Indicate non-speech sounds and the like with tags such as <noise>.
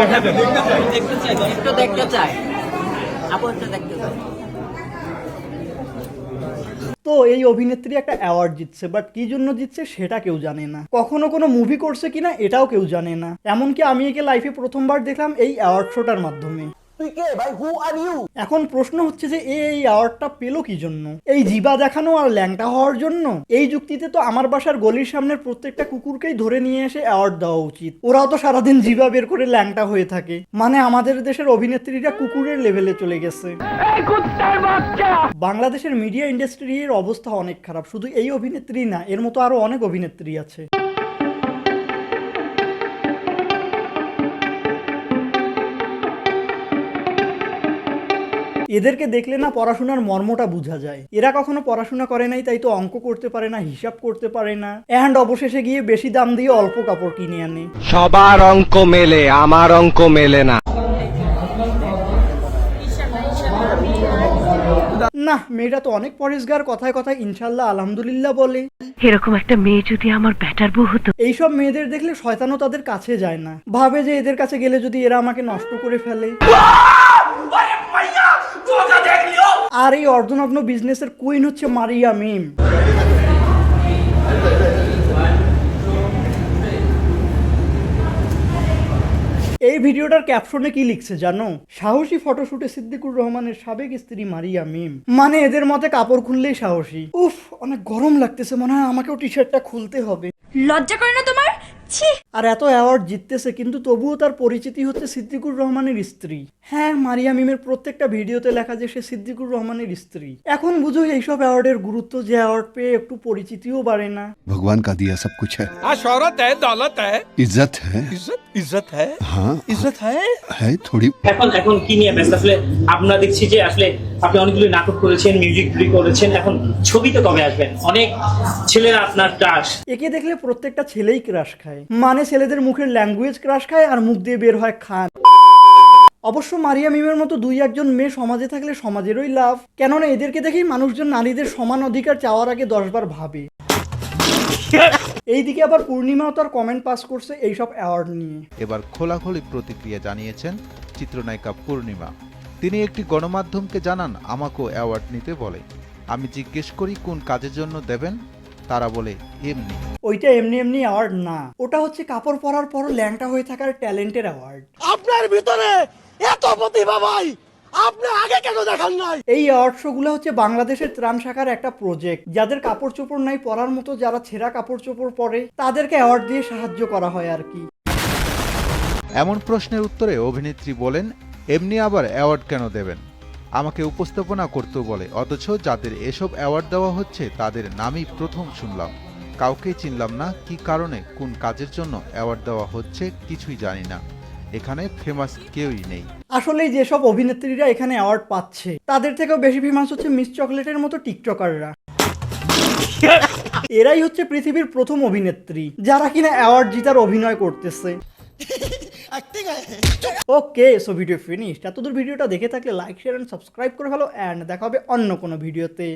দেখাবেন। দেখতে চাই একটু দেখতে চাই আপু একটু দেখতে চাই তো এই অভিনেত্রী একটা অ্যাওয়ার্ড জিতছে বাট কি জন্য জিতছে সেটা কেউ জানে না। কখনো কোনো মুভি করছে কিনা এটাও কেউ জানে না। এমনকি আমি একে লাইফে প্রথমবার দেখলাম এই অ্যাওয়ার্ড শোটার মাধ্যমে। এখন প্রশ্ন হচ্ছে যে এ এই অ্যাওয়ার্ডটা পেল কি জন্য এই জিবা দেখানো আর ল্যাংটা হওয়ার জন্য? এই যুক্তিতে তো আমার বাসার গলির সামনের প্রত্যেকটা কুকুরকেই ধরে নিয়ে এসে অ্যাওয়ার্ড দেওয়া উচিত। ওরাও তো সারাদিন জিবা বের করে ল্যাংটা হয়ে থাকে। মানে আমাদের দেশের অভিনেত্রীরা কুকুরের লেভেলে চলে গেছে। বাংলাদেশের মিডিয়া ইন্ডাস্ট্রির অবস্থা অনেক খারাপ। শুধু এই অভিনেত্রী না এর মতো আরও অনেক অভিনেত্রী আছে। এদেরকে দেখলে না পড়াশোনার মর্মটা বোঝা যায়। এরা কখনো পড়াশোনা করে নাই তাই তো অঙ্ক করতে পারে না হিসাব করতে পারে না। অ্যান্ড অবশেষে গিয়ে বেশি দাম দিয়ে অল্প কাপড় কিনে আনে। সবার অঙ্ক মেলে আমার অঙ্ক মেলে না। না মেয়েটা তো অনেক পরিষ্কার কথায় কথায় ইনশাল্লাহ আলহামদুলিল্লাহ বলে। এরকম একটা মেয়ে যদি আমার ব্যাটার বউ হতো। এইসব মেয়েদের দেখলে শয়তানও তাদের কাছে যায় না। ভাবে যে এদের কাছে গেলে যদি এরা আমাকে নষ্ট করে ফেলে। আর এই অর্ধনগ্ন বিজনেসের কুইন হচ্ছে মারিয়া মিম। এই ভিডিওটার ক্যাপশনে কি লিখছে জানো? সাহসী ফটোশুটে সিদ্দিকুর রহমানের সাবেক স্ত্রী মারিয়া মিম। মানে এদের মতে কাপড় খুললেই সাহসী। উফ, অনেক গরম লাগতেছে, মনে হয় আমাকেও টি শার্টটা খুলতে হবে। লজ্জা করে না তোমার? ছি। আর এত অ্যাওয়ার্ড জিততেছে কিন্তু তবুও তার পরিচিতি হচ্ছে সিদ্দিকুর রহমানের স্ত্রী। হ্যাঁ মারিয়া মিমের প্রত্যেকটা ভিডিওতে লেখা যে সে সিদ্দিকুর রহমানের স্ত্রী। এখন বুঝো এইসব অ্যাওয়ার্ডের গুরুত্ব যে অ্যাওয়ার্ড পেয়ে একটু পরিচিতিও বাড়ে না। ভগবান কা দিয়া সব কিছু হ্যাঁ শহরত হ্যায় দৌলত হ্যাঁ ইজ্জত হ্যাঁ ইজ্জত ইজ্জত হ্যাঁ হ্যাঁ। ইজ্জত হ্যাঁ হ্যাঁ থোড়ি। এখন এখন কি নিয়ে ব্যস্ত? আসলে আপনারা দেখছি যে আসলে আপনি অনেকগুলো নাটক করেছেন মিউজিক ভিডিও করেছেন এখন ছবিতে কবে আসবেন? অনেক ছেলেরা আপনার ক্রাশ একে দেখলে প্রত্যেকটা ছেলেই ক্রাশ খায়। মানে ছেলেদের মুখের ল্যাঙ্গুয়েজ ক্রাশ খায় আর মুখ দিয়ে বের হয় খান। অবশ্য মারিয়া মিমের মতো দুই একজন মেয়ে সমাজে থাকলে সমাজেরই লাভ। কেননা এদেরকে দেখেই মানুষজন নারীদের সমান অধিকার চাওয়ার আগে দশবার ভাবে। এইদিকে আবার পূর্ণিমাও তার কমেন্ট পাস করছে এইসব অ্যাওয়ার্ড নিয়ে। এবার খোলাখুলি প্রতিক্রিয়া জানিয়েছেন চিত্রনায়িকা পূর্ণিমা। তিনি একটি গণমাধ্যমকে জানান আমাকেও অ্যাওয়ার্ড নিতে বলে। আমি জিজ্ঞেস করি কোন কাজের জন্য দেবেন? তারা বলে এমনি। ওইটা এমনি এমনি অ্যাওয়ার্ড না। ওটা হচ্ছে কাপড় পরার পর ল্যাংটা হয়ে থাকার ট্যালেন্টের অ্যাওয়ার্ড আপনার ভিতরে এত প্রতিভা ভাই! আপনি আগে কেন দেখান নাই? এই অ্যাওয়ার্ড শোগুলো হচ্ছে বাংলাদেশের ত্রাণ শাখার একটা প্রজেক্ট যাদের কাপড় চোপড় নাই পরার মতো যারা ছেঁড়া কাপড় চোপড় পরে তাদেরকে অ্যাওয়ার্ড দিয়ে সাহায্য করা হয় আর কি। এমন প্রশ্নের উত্তরে অভিনেত্রী বলেন এমনি আবার অ্যাওয়ার্ড কেন দেবেন? আমাকে উপস্থাপনা করতেও বলে অথচ যাদের এসব অ্যাওয়ার্ড দেওয়া হচ্ছে তাদের নামই প্রথম শুনলাম। কাউকে চিনলাম না কি কারণে কোন কাজের জন্য অ্যাওয়ার্ড দেওয়া হচ্ছে কিছুই জানি না। এখানে ফেমাস কেউই নেই। আসলে যেসব অভিনেত্রীরা এখানে অ্যাওয়ার্ড পাচ্ছে তাদের থেকেও বেশি ফেমাস হচ্ছে মিস চকলেটের মতো টিকটকাররা। <laughs> এরাই হচ্ছে পৃথিবীর প্রথম অভিনেত্রী যারা কিনা অ্যাওয়ার্ড জিতার অভিনয় করতেছে। <laughs> ওকে সো ভিডিও ফিনিশ এতদূর ভিডিওটা দেখে থাকলে লাইক শেয়ার অ্যান্ড সাবস্ক্রাইব করে ফেলো অ্যান্ড দেখা হবে অন্য কোনো ভিডিওতে